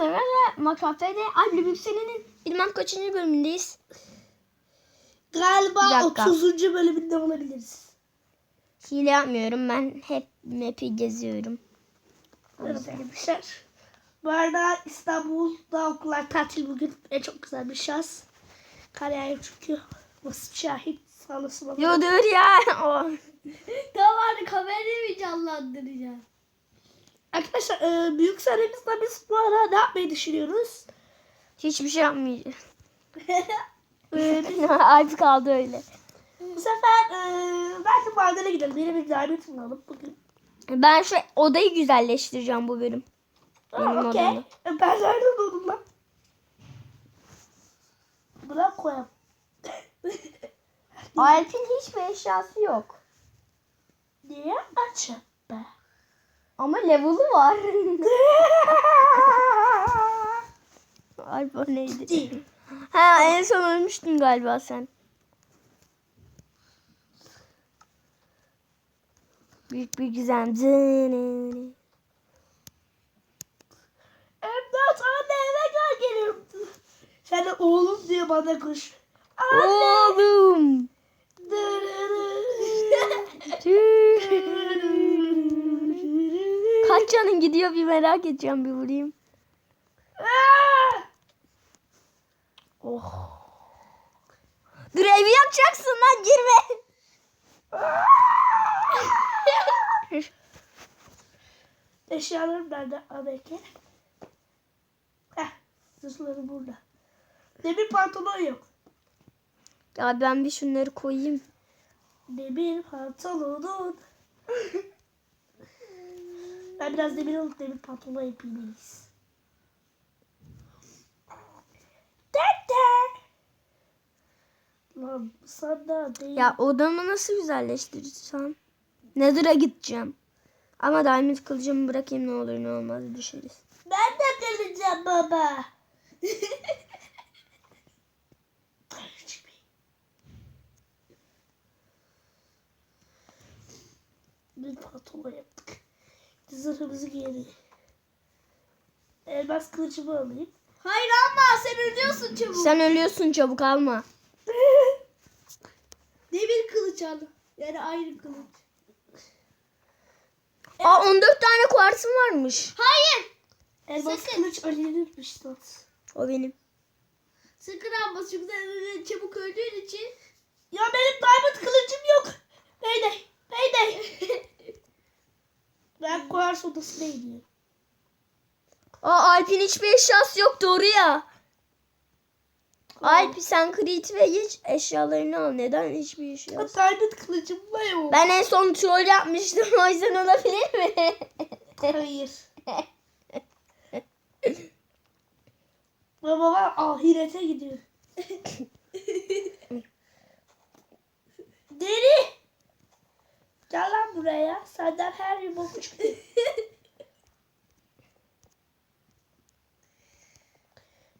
merhaba. Ay Blue senenin bilmem kaçıncı bölümündeyiz. Galiba Bir dakika. 30. bölümünde olabiliriz. Hile yapmıyorum. Ben hep map'i geziyorum. Evet arkadaşlar. Bu arada İstanbul'da okullar tatil bugün. E, çok güzel bir şans. Kar yağıyor çünkü. Basit şahit. Sağ olasın. Yo dur ya. Tamam hadi kamerayı mı canlandıracağım? Arkadaşlar e, büyük seremizde biz bu ara ne yapmayı düşünüyoruz? Hiçbir şey yapmayacağım. E, Alp kaldı öyle. bu sefer e, belki madene gidelim. Yeni bir davet bulalım bugün. Ben şu odayı güzelleştireceğim bu bölüm. Benim okey. odamda. E, ben nereden buldum lan? Bırak koyalım. Alp'in hiçbir eşyası yok. Niye açıp be? Ama level'ı var. O neydi? Ha en son ölmüştün galiba sen. Büyük bir gizem. Emdat anne eve gel geliyorum. Sen de oğlum diye bana koş. Oğlum. Kaç canın gidiyor bir merak edeceğim bir vurayım. Oh. Dur evi yapacaksın lan girme. Eşyalarım nerede ABK? Heh, zırhları burada. Demir pantolon yok. Ya ben bir şunları koyayım. Demir pantolonun. ben biraz demir alıp demir pantolon yapayım. Lan sana değil. Ya odamı nasıl güzelleştireceğim? Nether'a gideceğim. Ama diamond kılıcımı bırakayım ne olur ne olmaz düşeriz. Ben de geleceğim baba. Bir pantolon yaptık. Zırhımızı giyelim. Elmas kılıcımı alayım. Hayır ama sen ölüyorsun çabuk. Sen ölüyorsun çabuk alma. Demir kılıç al. Yani ayrı kılıç. Aa 14 tane kuartım varmış. Hayır. Elmas Sakın. kılıç Ali'ninmiş lan. O benim. Sakın alma çünkü sen çabuk öldüğün için. Ya benim diamond kılıcım yok. Neydi? Neydi? ben kuars odasına iniyorum. Aa Alp'in hiçbir eşyası yok doğru ya. Alp sen crit ve geç eşyalarını al. Neden hiçbir eşya? Ya diamond kılıcım da yok. Ben en son troll yapmıştım o yüzden olabilir mi? Hayır. Baba ahirete gidiyor. Deri. Gel lan buraya. Senden her bir bok çıktı.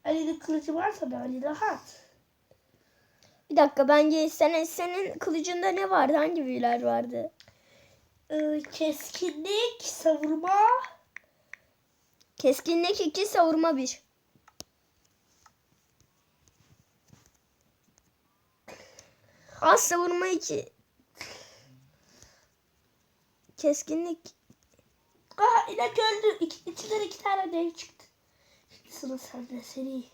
Ali'nin kılıcı varsa da Ali rahat. bir dakika bence senin, senin kılıcında ne vardı? Hangi büyüler vardı? Ee, keskinlik, savurma. Keskinlik 2, savurma 1. Az savurma 2. Keskinlik. Aha inek öldü. İki, içinden iki tane dev çıktı. Sıra sende seni.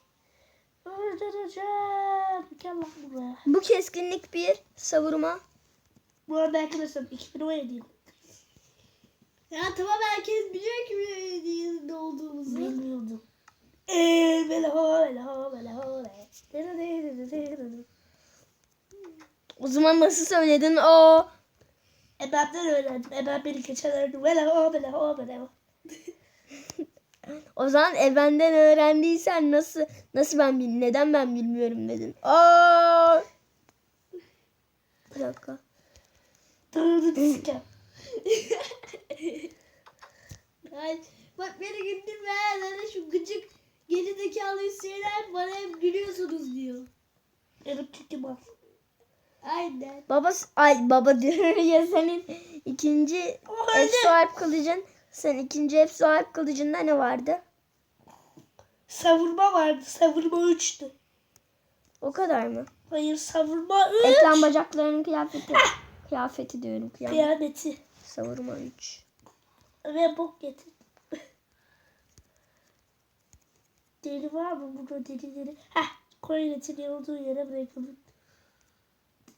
Öldüreceğim. Gel lan buraya. Bu keskinlik 1, savurma. Bu arada arkadaşlar 2017 yılı. Ya tamam herkes biliyor ki bir ne olduğumuzu. Bilmiyordum. Eee böyle ho böyle ho böyle ho O zaman nasıl söyledin o? E benden öğrendim. E ben beni geçenlerde böyle ho böyle ho böyle ho. O zaman e benden öğrendiysen nasıl nasıl ben bil neden ben bilmiyorum dedin. Aa! Bir dakika. Dırırı sikem. Ay, bak beni güldürme. Zaten şu gıcık geri zekalı Hüseyinler bana hep gülüyorsunuz diyor. Benim çünkü bak. Aynen. Baba ay baba diyor ya senin ikinci. Efsu Alp kılıcın sen ikinci Efsu Alp kılıcında ne vardı? Savurma vardı. Savurma 3'tü. O kadar mı? Hayır savurma 3. Ekran bacaklarının kıyafeti. Kıyafeti diyorum kıyafet. Kıyameti. Savurma 3. Ve bok getir. deri var mı burada deri deri? Heh. Koyletin olduğu yere bırakalım.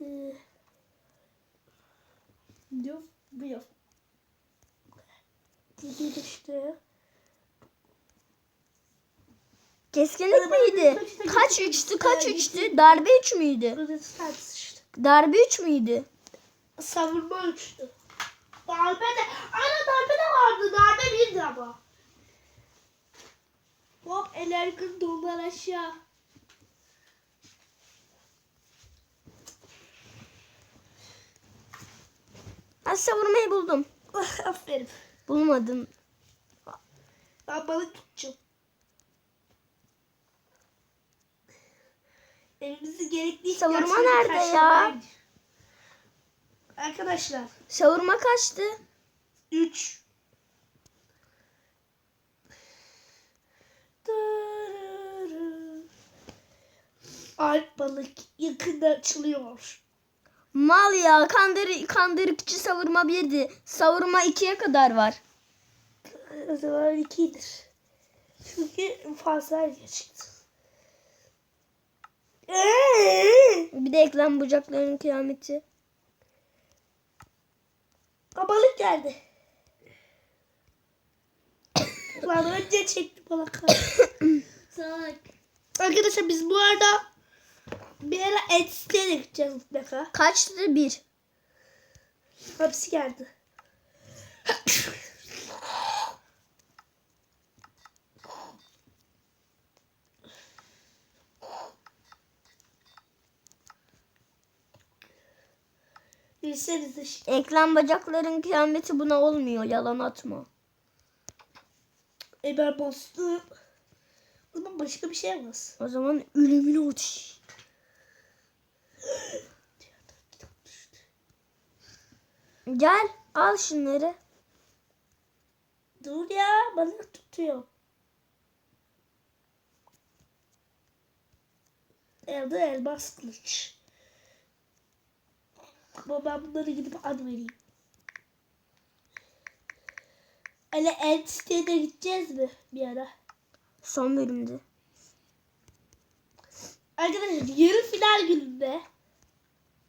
Yok. deri de şuraya. Keskinlik miydi? Kaç üçtü? Kaç üçtü? Darbe 3 müydü? Darbe 3 müydü? Savurma 3'tü. Darbe de. Ana darbe de vardı. Darbe 1'di ama. Hop eller kız dolar aşağı. Ben savurmayı buldum. Aferin. Bulmadım. Ben balık tutacağım. Evimizi gerekli Savurma nerede ya? Arkadaşlar Savurma kaçtı? 3 Alp balık yakında açılıyor. Mal ya kandır, kandırıkçı savurma 1'di. Savurma 2'ye kadar var. O zaman ikidir. Çünkü fazla. Eee! Bir de ekran bacaklarının kıyameti. Aa, balık geldi. Lan önce çekti balık. Salak. Arkadaşlar biz bu arada bir ara Edste'ye gideceğiz mutlaka. Kaçtı? 1. Hapsi geldi. Bilsenize şimdi. Ekran bacakların kıyameti buna olmuyor. Yalan atma. E ben bastım. O zaman başka bir şey yapmaz. O zaman Illuminati. Gel al şunları. Dur ya balık tutuyor. Elde elmas kılıç. Ama ben bunları gidip ad vereyim. Hele Endstead'e de gideceğiz mi bir ara? Son bölümde. Arkadaşlar yarı final gününde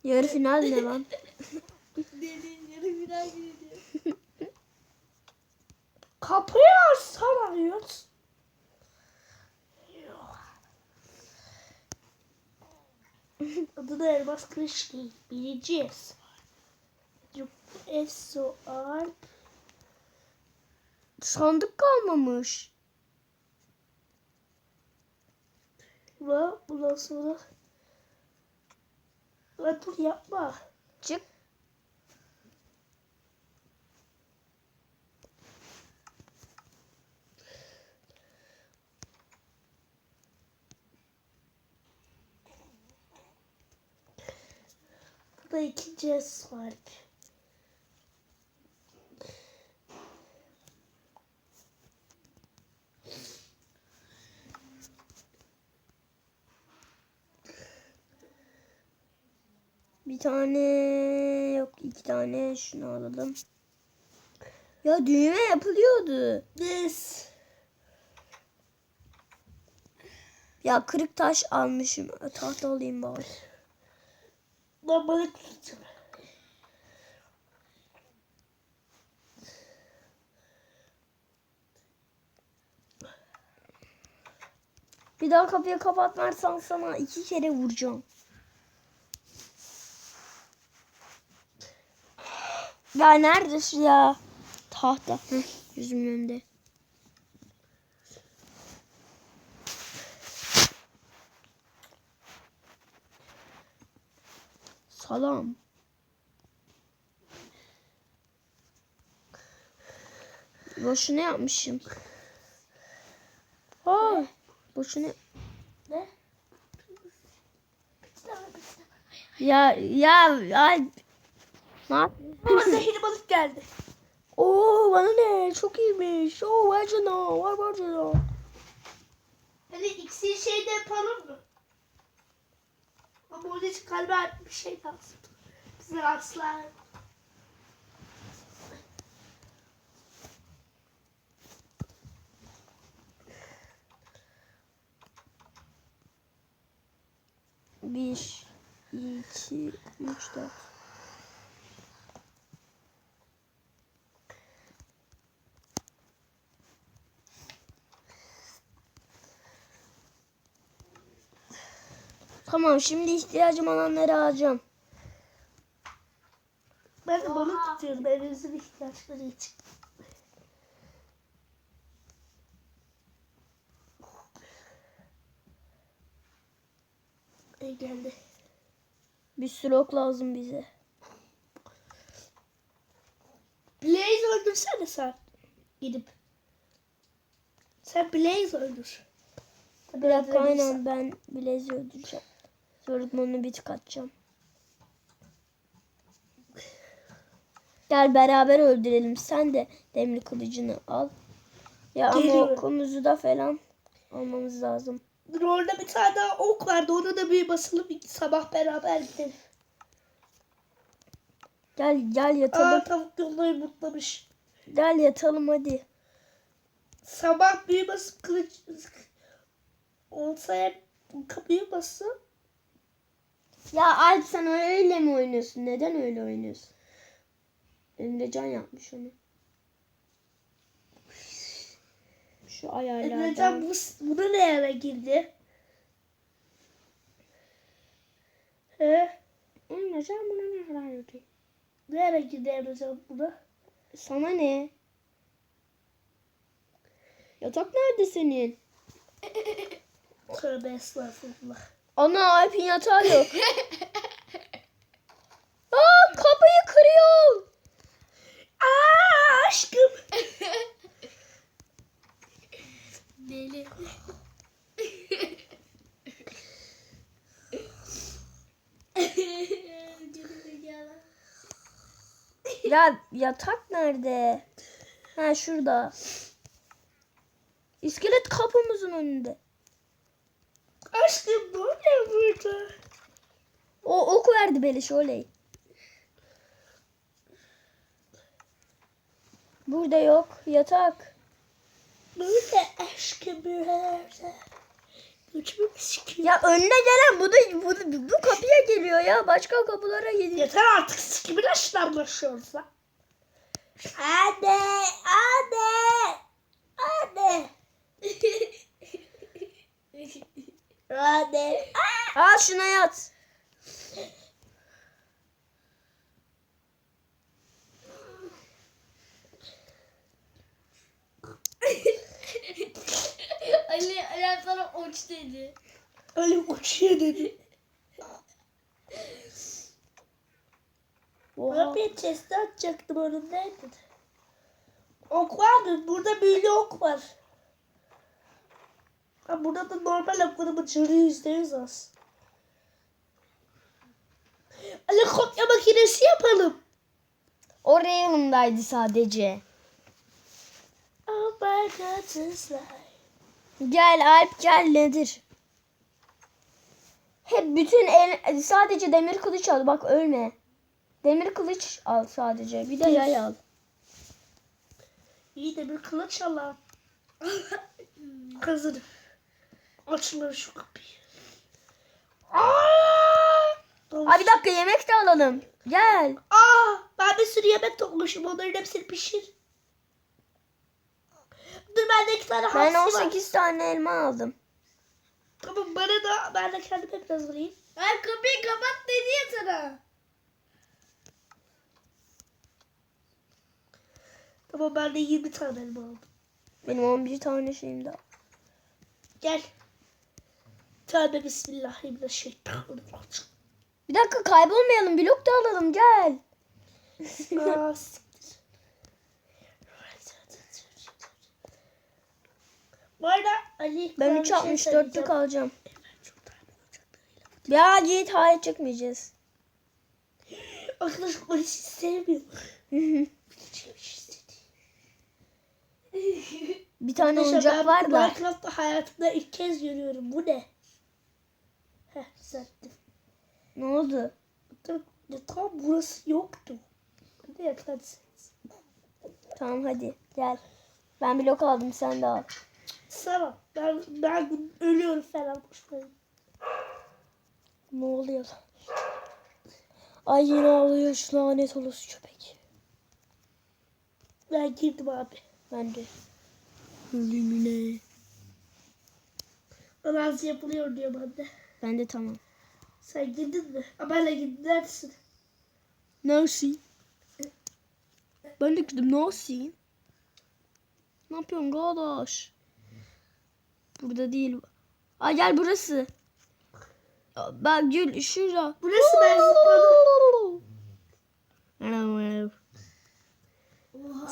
Yarı final ne lan? Dediğin yarı final gidiyor. kapıyı açsana diyoruz. Adı da elmas kılıç değil. Bileceğiz. Eso Alp. Sandık kalmamış. Ve bundan sonra Lan dur yapma. Çık. Bu da ikinci es var. Bir tane yok iki tane şunu alalım. Ya düğme yapılıyordu. Yes. Ya kırık taş almışım. Tahta alayım bari. Lan balık tutacağım. Bir daha kapıyı kapatmazsan sana iki kere vuracağım. Ya neredesin ya? Tahta. Heh, yüzümün önünde. Salam. Boşuna yapmışım. Aa, boşuna. Ne? Ya ya ay. Ne Ama zehirli balık geldi. Oo bana ne? Çok iyiymiş. Oo vay canına. Vay vay canına. şey de yapalım mı? Ama onun için bir şey lazım. Bize aslan. Bir, iki, üç, dört. Tamam şimdi ihtiyacım olanları alacağım. Ben de balık tutuyorum evinizin ihtiyaçları için. İyi geldi. Bir sürü ok lazım bize. Blaze öldürsene sen. Gidip. Sen Blaze öldür. Bir dakika aynen ben Blaze'i öldüreceğim. Sorutmanı bir tık atacağım. Gel beraber öldürelim. Sen de demir kılıcını al. Ya ama Geliyorum. okumuzu da falan almamız lazım. Dur orada bir tane daha ok vardı. Ona da bir basalım. bir sabah beraber gidelim. Gel gel yatalım. Aa tavuk yolları mutlamış. Gel yatalım hadi. Sabah büyü basıp kılıç olsa hep kapıyı basıp Ya Alp sen öyle mi oynuyorsun? Neden öyle oynuyorsun? Emrecan yapmış onu. Şu ayarlardan. Emrecan bu, buna ne ara girdi? He? Emrecan buna ne kadar yapıyor? Ne ara girdi Emrecan buna? Sana ne? Yatak nerede senin? Tövbe estağfurullah. Ana Alp'in yatağı yok. Aa kapıyı kırıyor. Aa aşkım. Deli. Ya yatak nerede? Ha şurada. İskelet kapımızın önünde. Bu ne burada? O ok verdi beleş oley. Burada yok yatak. Böyle aşkım böyle. Uçmak sikiyor. Ya önüne gelen bu da bu, bu kapıya geliyor ya. Başka kapılara geliyor. Yeter artık sikimin aşılanmışıyoruz lan. Anne, anne, anne, Al şuna yat. Ali, Ali sana oç dedi. Öyle uçuyor dedi. Oha. Ben bir chest'e atacaktım onun nerede? Ok vardı. Burada büyülü ok var. Ha, burada da normal çürü yüzde yüz az. Ali kopya makinesi yapalım. O yanımdaydı sadece. Oh my god. Gel Alp gel nedir? Hep bütün el sadece demir kılıç al bak ölme. Demir kılıç al sadece. Bir de yay al. İyi de bir kılıç alalım. Kızım. Açılır şu kapıyı. Aa! Abi bir dakika yemek de alalım. Gel. Aa, ben bir sürü yemek toplamışım. Onların hepsini pişir. Dur bende iki tane Ben hamsi var. 18 tane elma aldım. Tamam bana da ben de kendime biraz alayım. Ay kapıyı kapat dedi ya sana. Tamam ben de 20 tane elma aldım. Benim 11 tane şeyim daha. Gel. Tövbe bismillahirrahmanirrahim. Bir dakika kaybolmayalım. Blok da alalım gel. Aa. Bu arada Ali Ben bir şey 3.64'lük söyleyeceğim. alacağım. Ya Yiğit hayır çıkmayacağız. Arkadaşlar sizi sevmiyor. Bileceğim istedi. Bir tane oyuncak var da. Minecraft'ta hayatımda ilk kez görüyorum. Bu ne? Heh düzelttim. Ne oldu? Tam, ya, tam burası yoktu. Hadi yap hadi. Tamam hadi gel. Ben blok aldım sen de al. Sana ben, ben ölüyorum falan boş verin. Ne oluyor lan? Ay yine ağlıyor şu lanet olası köpek. Ben girdim abi. Ben de. Ölümüne. Analiz yapılıyor diyor bende. Ben de tamam. Sen girdin mi? Girdin. Neredesin? Nasıl? Ben de gittim nasıl? Ne yapıyorsun kardeş? Burada değil. Ay gel burası. Bak gül şurada. Burası ben zıpladım.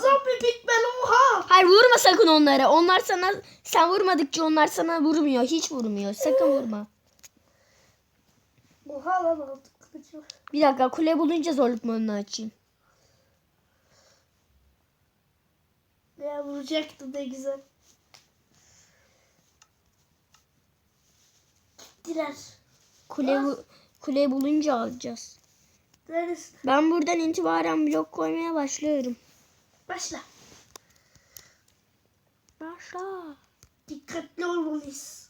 Zombi bitmen oha. Hayır vurma sakın onlara. Onlar sana sen vurmadıkça onlar sana vurmuyor. Hiç vurmuyor. Sakın vurma. Oha lan aldım kılıcımı. Bir dakika kule bulunca zorluk modunu açayım. Ya vuracaktım ne güzel. Gittiler. Kule bu- kule bulunca alacağız. Neredesin? Ben buradan itibaren blok koymaya başlıyorum. Başla. Başla. Dikkatli olmalıyız.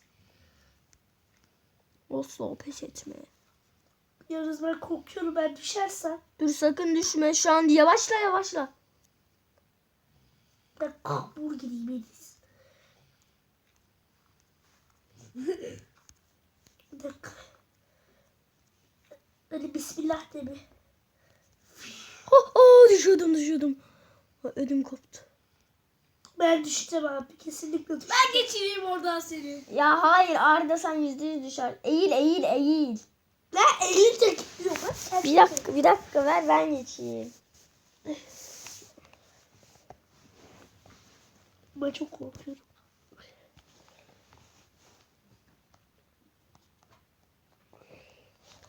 Asla pes etme. Yalnız ben korkuyorum ben düşersem. Dur sakın düşme şu an. Yavaşla yavaşla. Ben kabur gideyim en iyisi. Bir dakika. Hadi bismillah de bir. Oh, oh düşüyordum düşüyordum. Ödüm koptu. Ben düşeceğim abi kesinlikle düşeceğim. Ben geçireyim oradan seni. Ya hayır Arda sen yüzde yüz düşer. Eğil eğil eğil. Gitmiyor lan. Sen Bir dakika bir dakika ver ben geçeyim. Ben çok korkuyorum.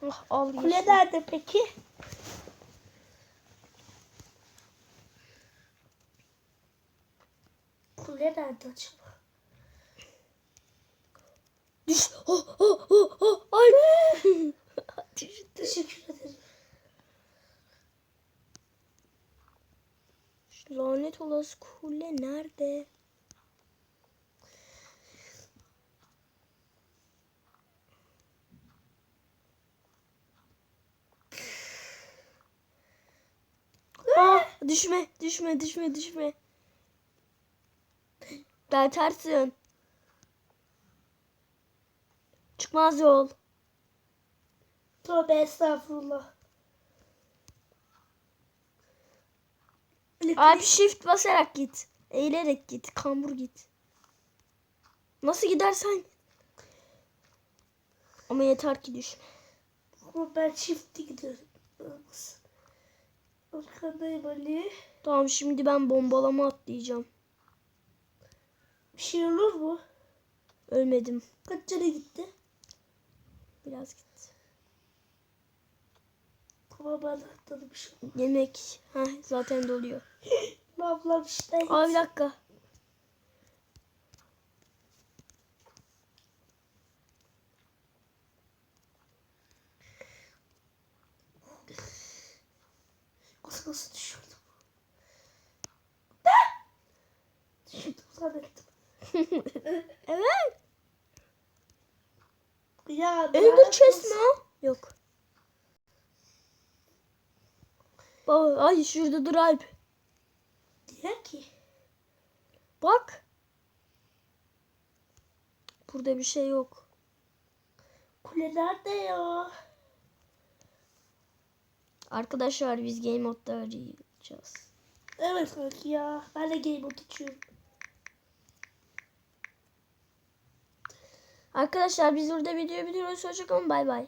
Oh, al Kule geçtim. nerede peki? Kule nerede acaba? Düş. Oh, oh, oh, oh. Ay. Teşekkür ederim. Lanet olası kule nerede? Aa, düşme, düşme, düşme, düşme. Gel ters yön. Çıkmaz yol. Tövbe estağfurullah. Abi shift basarak git. Eğilerek git. Kambur git. Nasıl gidersen. Ama yeter ki düşme. Ama ben çiftli gidiyorum. Arkadayım Ali. Tamam şimdi ben bombalama atlayacağım. Bir şey olur mu? Ölmedim. Kaç canı gitti? Biraz gitti. Ben atladım şu. Yemek. Heh, zaten doluyor. Ablam işte. Aa bir dakika. Nasıl nasıl düşürdüm? Düşürdüm zannettim. Evet. Ya Ender chest ay şurada dur Alp. Niye ki? Bak. Burada bir şey yok. Kule nerede ya? Arkadaşlar biz game modda arayacağız. Evet kanki ya. Ben de game mode açıyorum. Arkadaşlar biz burada video bitiriyoruz. Hoşçakalın bay bay.